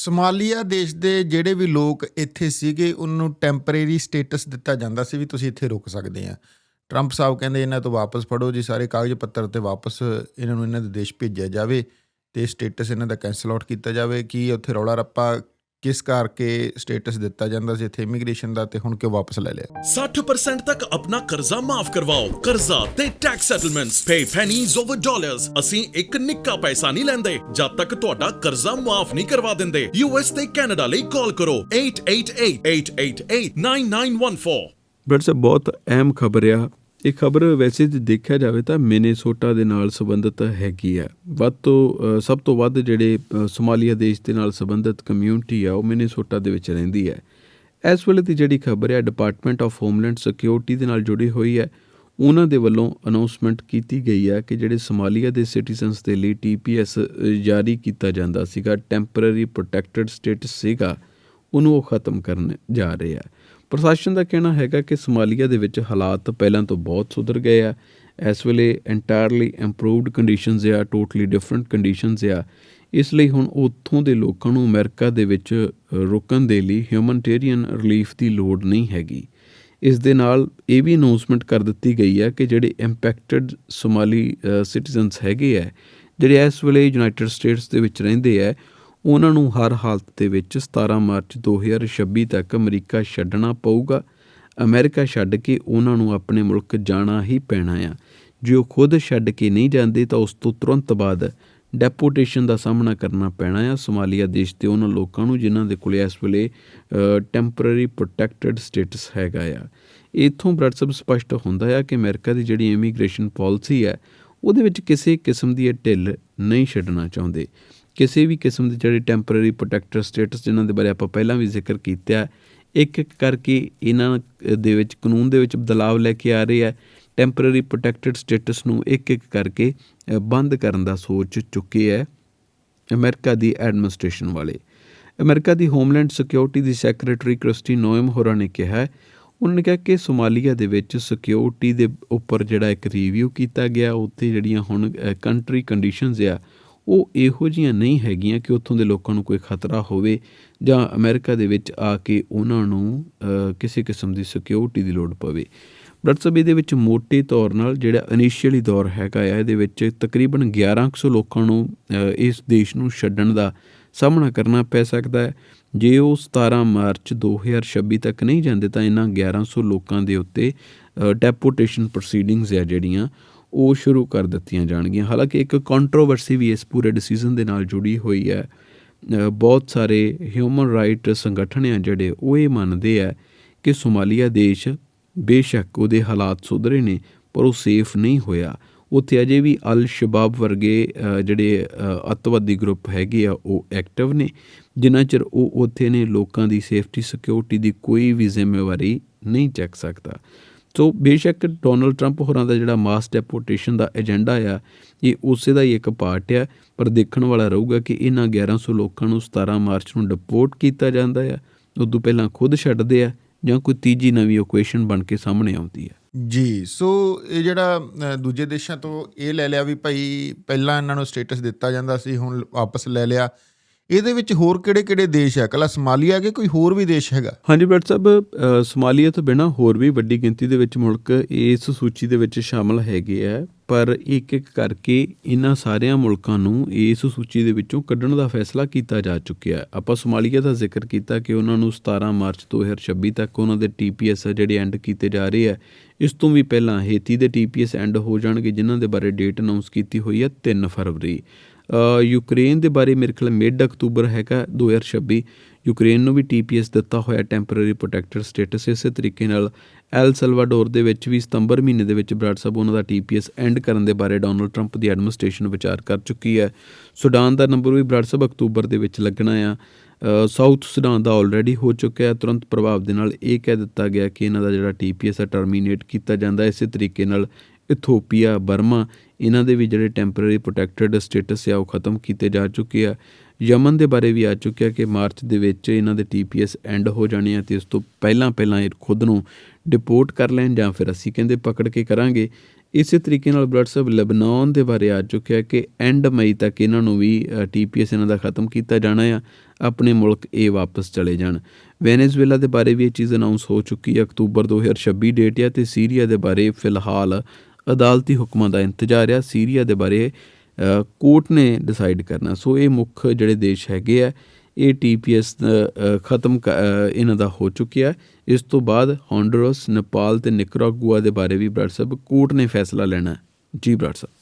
Somalia ਦੇਸ਼ ਦੇ ਜਿਹੜੇ ਵੀ ਲੋਕ ਇੱਥੇ ਸੀਗੇ, ਉਹਨੂੰ ਟੈਂਪਰੇਰੀ ਸਟੇਟਸ ਦਿੱਤਾ ਜਾਂਦਾ ਸੀ ਵੀ ਤੁਸੀਂ ਇੱਥੇ ਰੁਕ ਸਕਦੇ ਆ। ਟਰੰਪ ਸਾਹਿਬ ਕਹਿੰਦੇ ਇਹਨਾਂ ਤੋਂ ਵਾਪਸ ਫੜੋ ਜੀ, ਸਾਰੇ ਕਾਗਜ਼ ਪੱਤਰ ਤੇ ਵਾਪਸ ਇਹਨਾਂ ਨੂੰ ਇਹਨਾਂ ਦੇ ਦੇਸ਼ ਭੇਜਿਆ ਜਾਵੇ ਤੇ ਸਟੇਟਸ ਇਹਨਾਂ ਦਾ ਕੈਂਸਲ ਆਊਟ ਕੀਤਾ ਜਾਵੇ। ਕੀ ਉੱਥੇ ਰੌਲਾ ਰੱਪਾ ਕਿਸ ਕਰਕੇ ਸਟੇਟਸ ਦਿੱਤਾ ਜਾਂਦਾ ਸੀ ਇੱਥੇ ਇਮੀਗ੍ਰੇਸ਼ਨ ਦਾ ਤੇ ਹੁਣ ਕਿਉਂ ਵਾਪਸ ਲੈ ਲਿਆ? 60% ਤੱਕ ਆਪਣਾ ਕਰਜ਼ਾ ਮਾਫ ਕਰਵਾਓ। ਕਰਜ਼ਾ ਤੇ tax settlements pay pennies over dollars ਅਸੀਂ ਇੱਕ ਨਿੱਕਾ ਪੈਸਾ ਨਹੀਂ ਲੈਂਦੇ ਜਦ ਤੱਕ ਤੁਹਾਡਾ ਕਰਜ਼ਾ ਮਾਫ ਨਹੀਂ ਕਰਵਾ ਦਿੰਦੇ। ਯੂਐਸ ਤੇ ਕੈਨੇਡਾ ਲਈ ਕਾਲ ਕਰੋ 8888889914 ਬਟ ਸਰ ਬਹੁਤ ਅਹਿਮ ਖਬਰ ਆ। ਇਹ ਖਬਰ ਵੈਸੇ ਜੇ ਦੇਖਿਆ ਜਾਵੇ ਤਾਂ ਮਿਨੇਸੋਟਾ ਦੇ ਨਾਲ ਸੰਬੰਧਿਤ ਹੈਗੀ ਆ ਵੱਧ ਤੋਂ ਸਭ ਤੋਂ ਵੱਧ ਜਿਹੜੇ ਅ, ਸੋਮਾਲੀਆ ਦੇਸ਼ ਦੇ ਨਾਲ ਸੰਬੰਧਿਤ ਕਮਿਊਨਿਟੀ ਆ ਉਹ ਮਿਨੇਸੋਟਾ ਦੇ ਵਿੱਚ ਰਹਿੰਦੀ ਹੈ। ਇਸ ਵੇਲੇ ਦੀ ਜਿਹੜੀ ਖਬਰ ਹੈ ਡਿਪਾਰਟਮੈਂਟ ਆਫ ਹੋਮਲੈਂਡ ਸਿਕਿਉਰਿਟੀ ਦੇ ਨਾਲ ਜੁੜੀ ਹੋਈ ਹੈ। ਉਹਨਾਂ ਦੇ ਵੱਲੋਂ ਅਨਾਉਂਸਮੈਂਟ ਕੀਤੀ ਗਈ ਹੈ ਕਿ ਜਿਹੜੇ ਸੋਮਾਲੀਆ ਦੇ ਸਿਟੀਜ਼ਨਸ ਦੇ ਲਈ ਟੀਪੀਐਸ ਜਾਰੀ ਕੀਤਾ ਜਾਂਦਾ ਸੀਗਾ ਟੈਂਪਰੇਰੀ ਪ੍ਰੋਟੈਕਟਡ ਸਟੇਟਸ ਸੀਗਾ ਉਹਨੂੰ ਉਹ ਖਤਮ ਕਰਨ ਜਾ ਰਹੇ ਆ। ਪ੍ਰਸ਼ਾਸਨ ਦਾ ਕਹਿਣਾ ਹੈਗਾ ਕਿ ਸੋਮਾਲੀਆ ਦੇ ਵਿੱਚ ਹਾਲਾਤ ਪਹਿਲਾਂ ਤੋਂ ਬਹੁਤ ਸੁਧਰ ਗਏ ਆ। ਇਸ ਵੇਲੇ ਐਂਟਾਇਰਲੀ ਇੰਪਰੂਵਡ ਕੰਡੀਸ਼ਨਸ ਆ ਟੋਟਲੀ ਡਿਫਰੈਂਟ ਕੰਡੀਸ਼ਨਸ ਆ। ਇਸ ਲਈ ਹੁਣ ਉੱਥੋਂ ਦੇ ਲੋਕਾਂ ਨੂੰ ਅਮਰੀਕਾ ਦੇ ਵਿੱਚ ਅ, ਰੁਕਣ ਦੇ ਲਈ ਹਿਊਮਨਟੇਰੀਅਨ ਰਿਲੀਫ ਦੀ ਲੋੜ ਨਹੀਂ ਹੈਗੀ। ਇਸ ਦੇ ਨਾਲ ਇਹ ਵੀ ਅਨਾਉਂਸਮੈਂਟ ਕਰ ਦਿੱਤੀ ਗਈ ਹੈ ਕਿ ਜਿਹੜੇ ਇੰਪੈਕਟਡ ਸੋਮਾਲੀ ਸਿਟੀਜ਼ਨਸ ਹੈਗੇ ਆ ਜਿਹੜੇ ਇਸ ਵੇਲੇ ਯੂਨਾਈਟਿਡ ਸਟੇਟਸ ਦੇ ਵਿੱਚ ਰਹਿੰਦੇ ਆ ਉਹਨਾਂ ਨੂੰ ਹਰ ਹਾਲਤ ਦੇ ਵਿੱਚ 17 ਮਾਰਚ 2026 ਤੱਕ ਅਮਰੀਕਾ ਛੱਡਣਾ ਪਊਗਾ। ਅਮਰੀਕਾ ਛੱਡ ਕੇ ਉਹਨਾਂ ਨੂੰ ਆਪਣੇ ਮੁਲਕ ਜਾਣਾ ਹੀ ਪੈਣਾ ਆ। ਜੇ ਉਹ ਖੁਦ ਛੱਡ ਕੇ ਨਹੀਂ ਜਾਂਦੇ ਤਾਂ ਉਸ ਤੋਂ ਤੁਰੰਤ ਬਾਅਦ ਡੈਪੋਟੇਸ਼ਨ ਦਾ ਸਾਹਮਣਾ ਕਰਨਾ ਪੈਣਾ ਆ। ਸੋਮਾਲੀਆ ਦੇਸ਼ ਦੇ ਉਹਨਾਂ ਲੋਕਾਂ ਨੂੰ ਜਿਨ੍ਹਾਂ ਦੇ ਕੋਲ ਇਸ ਵੇਲੇ ਟੈਂਪਰੇਰੀ ਪ੍ਰੋਟੈਕਟਡ ਸਟੇਟਸ ਹੈਗਾ ਆ। ਇਥੋਂ ਬ੍ਰਡ ਸਬ ਸਪਸ਼ਟ ਹੁੰਦਾ ਆ ਕਿ ਅਮਰੀਕਾ ਦੀ ਜਿਹੜੀ ਇਮੀਗ੍ਰੇਸ਼ਨ ਪਾਲਿਸੀ ਹੈ, ਉਹਦੇ ਵਿੱਚ ਕਿਸੇ ਕਿਸਮ ਦੀ ਇਹ ਢਿੱਲ ਨਹੀਂ ਛੱਡਣਾ ਚਾਹੁੰਦੇ। ਕਿਸੇ ਵੀ ਕਿਸਮ ਦੇ ਜਿਹੜੇ ਟੈਂਪਰੇਰੀ ਪ੍ਰੋਟੈਕਟਡ ਸਟੇਟਸ ਜਿਨ੍ਹਾਂ ਦੇ ਬਾਰੇ ਆਪਾਂ ਪਹਿਲਾਂ ਵੀ ਜ਼ਿਕਰ ਕੀਤਾ ਇੱਕ ਇੱਕ ਕਰਕੇ ਇਹਨਾਂ ਦੇ ਵਿੱਚ, ਕਾਨੂੰਨ ਦੇ ਵਿੱਚ ਬਦਲਾਵ ਲੈ ਕੇ ਆ ਰਹੇ ਆ ਟੈਂਪਰੇਰੀ ਪ੍ਰੋਟੈਕਟਡ ਸਟੇਟਸ ਨੂੰ ਇੱਕ ਇੱਕ ਕਰਕੇ ਬੰਦ ਕਰਨ ਦਾ ਸੋਚ ਚੁੱਕੇ ਹੈ ਅਮਰੀਕਾ ਦੀ ਐਡਮਿਨਿਸਟ੍ਰੇਸ਼ਨ ਵਾਲੇ। ਅਮਰੀਕਾ ਦੀ ਹੋਮਲੈਂਡ ਸਿਕਿਉਰਿਟੀ ਦੀ ਸੈਕਟਰੀ ਕ੍ਰਿਸਟੀ ਨੋਇਮ ਹੋਰਾਂ ਨੇ ਕਿਹਾ ਉਹਨਾਂ ਨੇ ਕਿਹਾ ਕਿ ਸੋਮਾਲੀਆ ਦੇ ਵਿੱਚ ਸਿਕਿਉਰਿਟੀ ਦੇ ਉੱਪਰ ਜਿਹੜਾ ਇੱਕ ਰਿਵਿਊ ਕੀਤਾ ਗਿਆ, ਉੱਥੇ ਜਿਹੜੀਆਂ ਹੁਣ ਕੰਟਰੀ ਕੰਡੀਸ਼ਨਸ ਆ ਉਹ ਇਹੋ ਜੀਆਂ ਨਹੀਂ ਹੈਗੀਆਂ ਕਿ ਉੱਥੋਂ ਦੇ ਲੋਕਾਂ ਨੂੰ ਕੋਈ ਖਤਰਾ ਹੋਵੇ ਜਾਂ ਅਮਰੀਕਾ ਦੇ ਵਿੱਚ ਆ ਕੇ ਉਹਨਾਂ ਨੂੰ ਕਿਸੇ ਕਿਸਮ ਦੀ ਸਿਕਿਉਰਿਟੀ ਦੀ ਲੋੜ ਪਵੇ। ਬ੍ਰਟਸਬ ਇਹਦੇ ਵਿੱਚ ਮੋٹے ਤੌਰ ਨਾਲ ਜਿਹੜਾ ਇਨੀਸ਼ੀਅਲੀ ਦੌਰ ਹੈਗਾ ਆ, ਇਹਦੇ ਵਿੱਚ ਤਕਰੀਬਨ 1100 ਲੋਕਾਂ ਨੂੰ ਇਸ ਦੇਸ਼ ਨੂੰ ਛੱਡਣ ਦਾ ਸਾਹਮਣਾ ਕਰਨਾ ਪੈ ਸਕਦਾ ਹੈ। ਜੇ ਉਹ 17 ਮਾਰਚ 2026 ਤੱਕ ਨਹੀਂ ਜਾਂਦੇ ਤਾਂ ਇਹਨਾਂ 1100 ਲੋਕਾਂ ਦੇ ਉੱਤੇ ਡੈਪੋਟੇਸ਼ਨ ਪ੍ਰੋਸੀਡਿੰਗਸ ਆ ਜਿਹੜੀਆਂ ਉਹ ਸ਼ੁਰੂ ਕਰ ਦਿੱਤੀਆਂ ਜਾਣਗੀਆਂ। ਹਾਲਾਂਕਿ ਇੱਕ ਕੰਟਰੋਵਰਸੀ ਵੀ ਇਸ ਪੂਰੇ ਡਿਸੀਜਨ ਦੇ ਨਾਲ ਜੁੜੀ ਹੋਈ ਹੈ। ਬਹੁਤ ਸਾਰੇ ਹਿਊਮਨ ਰਾਈਟ ਸੰਗਠਨ ਆ ਜਿਹੜੇ ਉਹ ਇਹ ਮੰਨਦੇ ਆ ਕਿ ਸੋਮਾਲੀਆ ਦੇਸ਼ ਬੇਸ਼ੱਕ ਉਹਦੇ ਹਾਲਾਤ ਸੁਧਰੇ ਨੇ ਪਰ ਉਹ ਸੇਫ ਨਹੀਂ ਹੋਇਆ। ਉੱਥੇ ਅਜੇ ਵੀ ਅਲ ਸ਼ਬਾਬ ਵਰਗੇ ਜਿਹੜੇ ਅ, ਅੱਤਵਾਦੀ ਗਰੁੱਪ ਹੈਗੇ ਆ ਉਹ ਐਕਟਿਵ ਨੇ। ਜਿਨ੍ਹਾਂ ਚਿਰ ਉਹ ਉੱਥੇ ਨੇ ਲੋਕਾਂ ਦੀ ਸੇਫਟੀ ਸਿਕਿਉਰਿਟੀ ਦੀ ਕੋਈ ਵੀ ਜ਼ਿੰਮੇਵਾਰੀ ਨਹੀਂ ਚੱਕ ਸਕਦਾ। ਸੋ ਬੇਸ਼ੱਕ ਡੋਨਲਡ ਟਰੰਪ ਹੋਰਾਂ ਦਾ ਜਿਹੜਾ ਮਾਸ ਡੈਪੋਟੇਸ਼ਨ ਦਾ ਏਜੰਡਾ ਆ, ਇਹ ਉਸੇ ਦਾ ਹੀ ਇੱਕ ਪਾਰਟ ਆ, ਪਰ ਦੇਖਣ ਵਾਲਾ ਰਹੂਗਾ ਕਿ ਇਹਨਾਂ 1100 ਲੋਕਾਂ ਨੂੰ 17 ਮਾਰਚ ਨੂੰ ਡਿਪੋਰਟ ਕੀਤਾ ਜਾਂਦਾ ਆ। ਉਦੋਂ ਪਹਿਲਾਂ ਖੁਦ ਛੱਡਦੇ ਆ ਜਾਂ ਕੋਈ ਤੀਜੀ ਨਵੀਂ ਇਕੁਏਸ਼ਨ ਬਣ ਕੇ ਸਾਹਮਣੇ ਆਉਂਦੀ ਹੈ ਜੀ, ਸੋ ਇਹ ਜਿਹੜਾ ਦੂਜੇ ਦੇਸ਼ਾਂ ਤੋਂ ਇਹ ਲੈ ਲਿਆ ਵੀ ਭਾਈ ਪਹਿਲਾਂ ਇਹਨਾਂ ਨੂੰ ਸਟੇਟਸ ਦਿੱਤਾ ਜਾਂਦਾ ਸੀ, ਹੁਣ ਵਾਪਸ ਲੈ ਲਿਆ। ਇਹਦੇ ਵਿੱਚ ਹੋਰ ਕਿਹੜੇ-ਕਿਹੜੇ ਦੇਸ਼ ਹੈ ਕੱਲਾ ਸਮਾਲੀਆ ਕਿ ਕੋਈ ਹੋਰ ਵੀ ਦੇਸ਼ ਹੈਗਾ? ਹਾਂਜੀ ਬਟ ਸਾਹਿਬ ਸਮਾਲੀਆ ਤੋਂ ਬਿਨਾਂ ਹੋਰ ਵੀ ਵੱਡੀ ਗਿਣਤੀ ਦੇ ਵਿੱਚ ਮੁਲਕ ਇਸ ਸੂਚੀ ਦੇ ਵਿੱਚ ਸ਼ਾਮਲ ਹੈਗੇ ਆ, ਪਰ ਇੱਕ ਇੱਕ ਕਰਕੇ ਇਹਨਾਂ ਸਾਰਿਆਂ ਮੁਲਕਾਂ ਨੂੰ ਇਸ ਸੂਚੀ ਦੇ ਵਿੱਚੋਂ ਕੱਢਣ ਦਾ ਫੈਸਲਾ ਕੀਤਾ ਜਾ ਚੁੱਕਿਆ। ਹੈ ਆਪਾਂ ਸੋਮਾਲੀਆ ਦਾ ਜ਼ਿਕਰ ਕੀਤਾ ਕਿ ਉਹਨਾਂ ਨੂੰ 17 ਮਾਰਚ 2026 ਤੱਕ ਉਹਨਾਂ ਦੇ ਟੀਪੀਐਸ ਜਿਹੜੇ ਐਂਡ ਕੀਤੇ ਜਾ ਰਹੇ ਆ, ਇਸ ਤੋਂ ਵੀ ਪਹਿਲਾਂ ਹੇਤੀ ਦੇ ਟੀਪੀਐਸ ਐਂਡ ਹੋ ਜਾਣਗੇ, ਜਿਨ੍ਹਾਂ ਦੇ ਬਾਰੇ ਡੇਟ ਅਨਾਉਂਸ ਕੀਤੀ ਹੋਈ ਹੈ 3 ਫਰਵਰੀ। ਯੂਕਰੇਨ ਦੇ ਬਾਰੇ ਮੇਰੇ ਖਿਆਲ ਮਿਡ ਅਕਤੂਬਰ ਹੈਗਾ 2026 ਯੂਕਰੇਨ ਨੂੰ ਵੀ ਟੀਪੀਐਸ ਦਿੱਤਾ ਹੋਇਆ ਟੈਂਪਰੇਰੀ ਪ੍ਰੋਟੈਕਟਡ ਸਟੇਟਸ ਇਸੇ ਤਰੀਕੇ ਨਾਲ ਐਲ ਸਲਵਾਡੋਰ ਦੇ ਵਿੱਚ ਵੀ ਸਤੰਬਰ ਮਹੀਨੇ ਦੇ ਵਿੱਚ ਬਰਾਡ ਸਾਹਿਬ ਉਹਨਾਂ ਦਾ ਟੀਪੀਐਸ ਐਂਡ ਕਰਨ ਦੇ ਬਾਰੇ ਡੋਨਲਡ ਟਰੰਪ ਦੀ ਐਡਮਿਨਿਸਟ੍ਰੇਸ਼ਨ ਵਿਚਾਰ ਕਰ ਚੁੱਕੀ ਹੈ। ਸੁਡਾਨ ਦਾ ਨੰਬਰ ਵੀ ਬਰਾਡ ਸਾਹਿਬ ਅਕਤੂਬਰ ਦੇ ਵਿੱਚ ਲੱਗਣਾ ਆ। ਸਾਊਥ ਸੁਡਾਨ ਦਾ ਆਲਰੇਡੀ ਹੋ ਚੁੱਕਿਆ ਹੈ। ਤੁਰੰਤ ਪ੍ਰਭਾਵ ਦੇ ਨਾਲ ਇਹ ਕਹਿ ਦਿੱਤਾ ਗਿਆ ਕਿ ਇਹਨਾਂ ਦਾ ਜਿਹੜਾ ਟੀਪੀਐਸ ਹੈ ਟਰਮੀਨੇਟ ਕੀਤਾ ਜਾਂਦਾ। ਇਸੇ ਤਰੀਕੇ ਨਾਲ ਇਥੋਪੀਆ ਬਰਮਾ ਇਹਨਾਂ ਦੇ ਵੀ ਜਿਹੜੇ ਟੈਂਪਰੇਰੀ ਪ੍ਰੋਟੈਕਟਡ ਸਟੇਟਸ ਆ, ਉਹ ਖਤਮ ਕੀਤੇ ਜਾ ਚੁੱਕੇ ਆ। ਯਮਨ ਦੇ ਬਾਰੇ ਵੀ ਆ ਚੁੱਕਿਆ ਕਿ ਮਾਰਚ ਦੇ ਵਿੱਚ ਇਹਨਾਂ ਦੇ ਟੀਪੀਐਸ ਐਂਡ ਹੋ ਜਾਣੇ ਆ ਤੇ ਇਸ ਤੋਂ ਪਹਿਲਾਂ ਪਹਿਲਾਂ ਇਹ ਖੁਦ ਨੂੰ ਡਿਪੋਰਟ ਕਰ ਲੈਣ ਜਾਂ ਫਿਰ ਅਸੀਂ ਕਹਿੰਦੇ ਪਕੜ ਕੇ ਕਰਾਂਗੇ। ਇਸੇ ਤਰੀਕੇ ਨਾਲ ਬਲੱਡ ਸਾਹਿਬ ਲੈਬਨਾਨ ਦੇ ਬਾਰੇ ਆ ਚੁੱਕਿਆ ਕਿ ਐਂਡ ਮਈ ਤੱਕ ਇਹਨਾਂ ਨੂੰ ਵੀ ਟੀਪੀਐਸ ਇਹਨਾਂ ਦਾ ਖਤਮ ਕੀਤਾ ਜਾਣਾ ਆ, ਆਪਣੇ ਮੁਲਕ ਇਹ ਵਾਪਸ ਚਲੇ ਜਾਣ। ਵੈਨੇਜ਼ੁਏਲਾ ਦੇ ਬਾਰੇ ਵੀ ਇਹ ਚੀਜ਼ ਅਨਾਉਂਸ ਹੋ ਚੁੱਕੀ ਹੈ ਅਕਤੂਬਰ 2026 ਡੇਟ ਹੈ ਤੇ ਸੀਰੀਆ ਦੇ ਬਾਰੇ ਫਿਲਹਾਲ ਅਦਾਲਤੀ ਹੁਕਮਾਂ ਦਾ ਇੰਤਜ਼ਾਰ ਆ, ਸੀਰੀਆ ਦੇ ਬਾਰੇ ਕੋਰਟ ਨੇ ਡਿਸਾਈਡ ਕਰਨਾ। ਸੋ ਇਹ ਮੁੱਖ ਜਿਹੜੇ ਦੇਸ਼ ਹੈਗੇ ਆ, ਇਹ ਟੀਪੀਐਸ ਖਤਮ ਕ- ਇਹਨਾਂ ਦਾ ਹੋ ਚੁੱਕਿਆ। ਇਸ ਤੋਂ ਬਾਅਦ ਹੌਂਡੂਰਸ ਨੇਪਾਲ ਤੇ ਨਿਕਰਾਗੂਆ ਦੇ ਬਾਰੇ ਵੀ ਬਰਾੜ ਸਾਹਿਬ ਕੋਰਟ ਨੇ ਫੈਸਲਾ ਲੈਣਾ। ਜੀ ਬਰਾੜ ਸਾਹਿਬ।